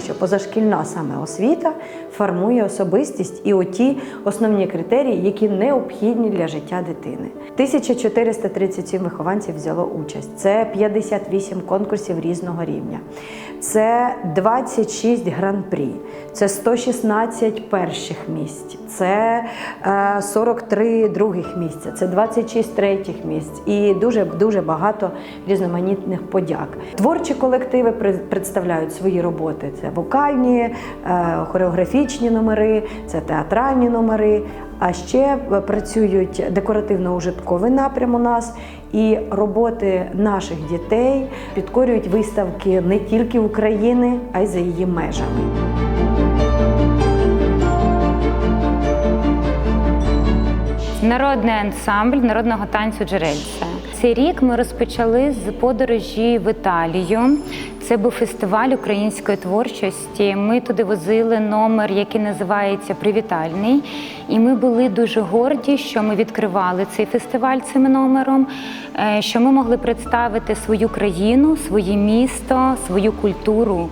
що позашкільна саме освіта формує особистість і оті основні критерії, які необхідні для життя дитини. 1437 вихованців взяло участь. Це 58 конкурсів різного рівня. Це 26 гран-прі, це 116 перших місць, це е, 43 других місця, це 26 третіх місць і дуже дуже багато різноманітних подяк. Творчі колективи представляють свої роботи. Це вокальні, е, хореографічні номери, це театральні номери. А ще е, працюють декоративно-ужитковий напрям у нас, і роботи наших дітей підкорюють виставки не тільки України, а й за її межами. Народний ансамбль народного танцю джерельця. Цей рік ми розпочали з подорожі в Італію. Це був фестиваль української творчості. Ми туди возили номер, який називається Привітальний. І ми були дуже горді, що ми відкривали цей фестиваль цим номером, е, що ми могли представити свою країну, своє місто, свою культуру.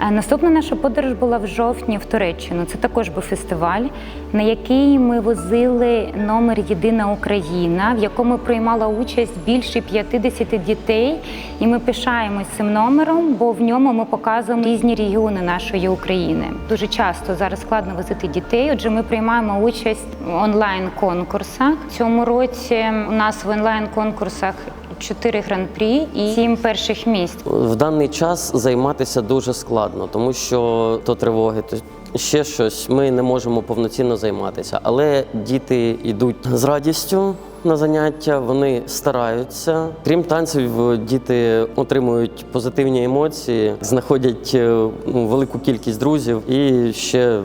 Е, Наступна наша подорож була в жовтні в Туреччину. Це також був фестиваль, на який ми возили номер Єдина Україна, в якому приймала участь більше 50 дітей. І ми пишаємось цим номером, бо в ньому ми показуємо різні регіони нашої України. Дуже часто зараз складно возити дітей. Отже, ми приймаємо участь в онлайн-конкурсах. Цьому році у нас в онлайн-конкурсах. Чотири гран-прі і сім перших місць. В даний час займатися дуже складно, тому що то тривоги, то ще щось. Ми не можемо повноцінно займатися. Але діти йдуть з радістю на заняття, вони стараються. Крім танців, діти отримують позитивні емоції, знаходять е, ну, велику кількість друзів і ще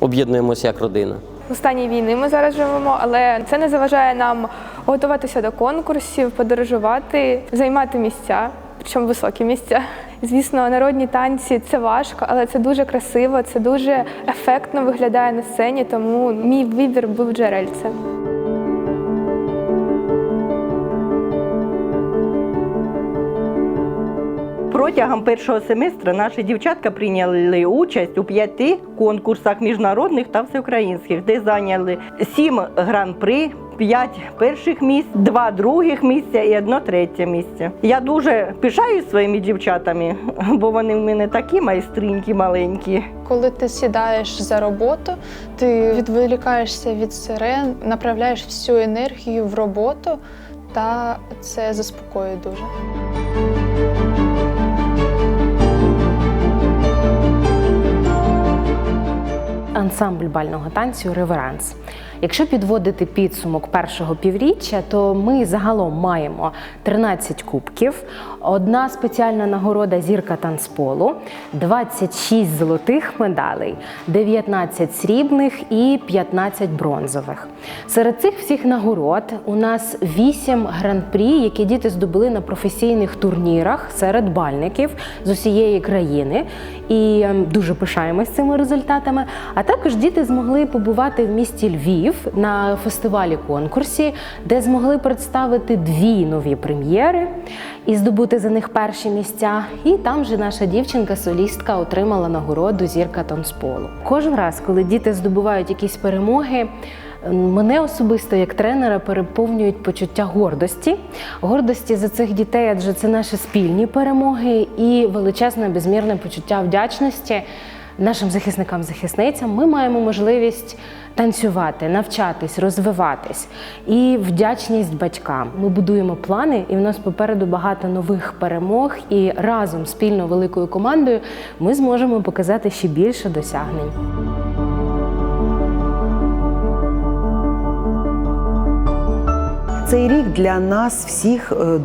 об'єднуємося як родина. В стані війни ми зараз живемо, але це не заважає нам готуватися до конкурсів, подорожувати, займати місця, причому високі місця. Звісно, народні танці це важко, але це дуже красиво, це дуже ефектно виглядає на сцені, тому мій вибір був джерельцем. Протягом першого семестру наші дівчатка прийняли участь у п'яти конкурсах міжнародних та всеукраїнських, де зайняли сім гран-при, п'ять перших місць, два других місця і одно третє місце. Я дуже пишаюсь своїми дівчатами, бо вони в мене такі майстринькі маленькі. Коли ти сідаєш за роботу, ти відволікаєшся від сирен, направляєш всю енергію в роботу, та це заспокоює дуже. Ансамбль бального танцю Реверанс. Якщо підводити підсумок першого півріччя, то ми загалом маємо 13 кубків, одна спеціальна нагорода зірка танцполу, 26 золотих медалей, 19 срібних і 15 бронзових. Серед цих всіх нагород у нас 8 гран-прі, які діти здобули на професійних турнірах серед бальників з усієї країни. І ем, дуже пишаємось цими результатами. А також діти змогли побувати в місті Львів на фестивалі конкурсі, де змогли представити дві нові прем'єри і здобути за них перші місця. І там же наша дівчинка-солістка отримала нагороду зірка танцполу. Кожен раз, коли діти здобувають якісь перемоги. Мене особисто як тренера переповнюють почуття гордості, гордості за цих дітей, адже це наші спільні перемоги і величезне безмірне почуття вдячності нашим захисникам-захисницям. Ми маємо можливість танцювати, навчатись, розвиватись і вдячність батькам. Ми будуємо плани, і в нас попереду багато нових перемог. І разом спільно великою командою ми зможемо показати ще більше досягнень. Цей рік для нас всіх е,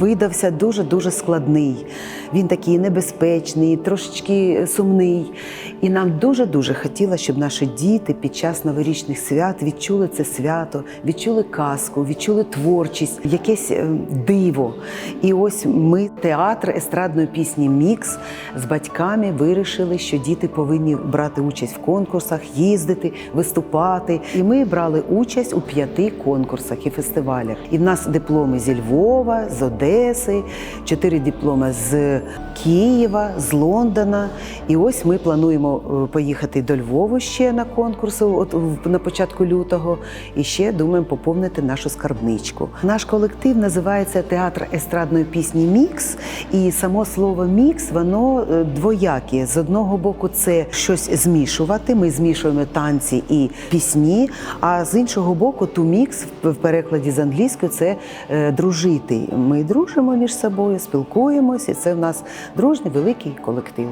видався дуже дуже складний. Він такий небезпечний, трошечки сумний. І нам дуже дуже хотілося, щоб наші діти під час новорічних свят відчули це свято, відчули казку, відчули творчість, якесь е, диво. І ось ми, театр естрадної пісні Мікс з батьками вирішили, що діти повинні брати участь в конкурсах, їздити, виступати. І ми брали участь у п'яти конкурсах і фестивалях. Фестивалях. І в нас дипломи зі Львова, з Одеси, чотири дипломи з Києва, з Лондона. І ось ми плануємо е, поїхати до Львова ще на конкурс от на початку лютого. І ще думаємо поповнити нашу скарбничку. Наш колектив називається Театр естрадної пісні Мікс. І само слово мікс воно е, двояке. З одного боку, це щось змішувати. Ми змішуємо танці і пісні. А з іншого боку, ту мікс в перекладі з англійської це е, дружити. Ми дружимо між собою, спілкуємося. і Це в нас дружний великий колектив.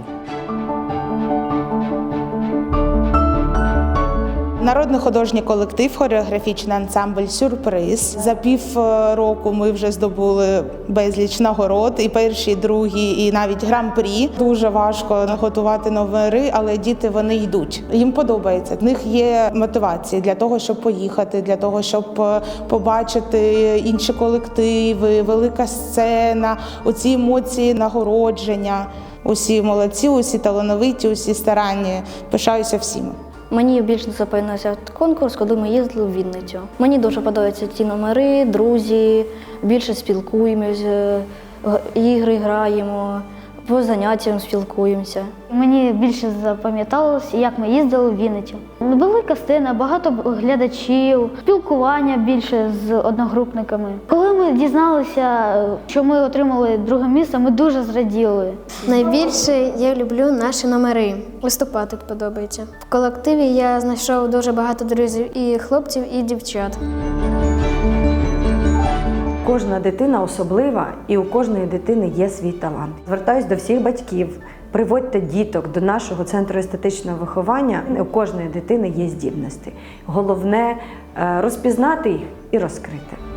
Народний художній колектив, хореографічний ансамбль Сюрприз. За пів е, ми вже здобули безліч нагород, і перші, і другі, і навіть гран-прі. Дуже важко готувати номери, але діти вони йдуть. Їм подобається. В них є мотивація для того, щоб поїхати, для того, щоб е, побачити інші колективи, велика сцена, оці емоції нагородження. Усі молодці, усі талановиті, усі старанні. Пишаюся всіми. Мені більш запевнився конкурс, коли ми їздили в Вінницю. Мені дуже подобаються ті номери, друзі, більше спілкуємося, г- ігри граємо, по заняттям спілкуємося. Мені більше запам'яталось, як ми їздили в Вінницю. Велика сцена, багато глядачів, спілкування більше з одногрупниками. Коли ми дізналися, що ми отримали друге місце, ми дуже зраділи. Найбільше я люблю наші номери. Виступати подобається. В колективі я знайшов дуже багато друзів і хлопців, і дівчат. Кожна дитина особлива, і у кожної дитини є свій талант. Звертаюсь до всіх батьків. Приводьте діток до нашого центру естетичного виховання. У кожної дитини є здібності. Головне е, розпізнати їх і розкрити.